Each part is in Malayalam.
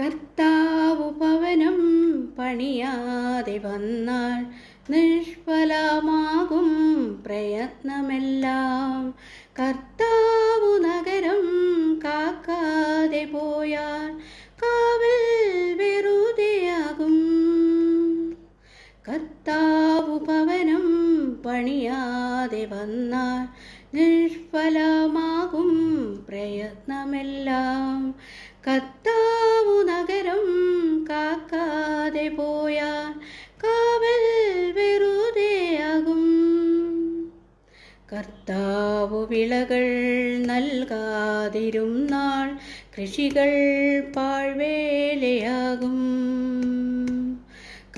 കർത്താവു ഭവനം പണിയാതെ വന്നാൽ നിഷ്ഫലമാകും പ്രയത്നമെല്ലാം. കർത്താവു നഗരം കാക്കാതെ പോയാൽ കാവൽ വെറുതെയാകും. കർത്താവു ഭവനം പണിയാതെ വന്നാൽ നിഷ്ഫലമാകും പ്രയത്നമെല്ലാം കത്താവു നഗരം കാക്കാതെ പോയാൽ കാവൽ വെറുതെയാകും. കർത്താവു വിളകൾ നൽകാതിരുന്നാൾ കൃഷികൾ പാഴ്വേലയാകും.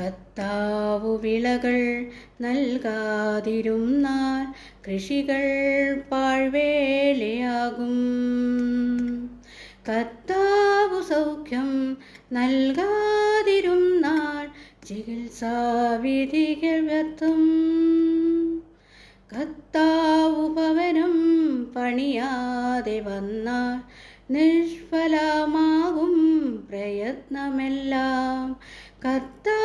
കർത്താവു വിളകൾ നൽകാതിരുന്നാൽ കൃഷികൾ പാഴ്വേലയാകും. കർത്താവു സൗഖ്യം നൽകാതിരുന്നാൽ ചികിത്സാവിധികൾ വ്യർത്ഥം. കർത്താവു ഭവനം പണിയാതെ വന്നാൽ നിഷ്ഫലമാകും പ്രയത്നമെല്ലാം. കർത്താവ്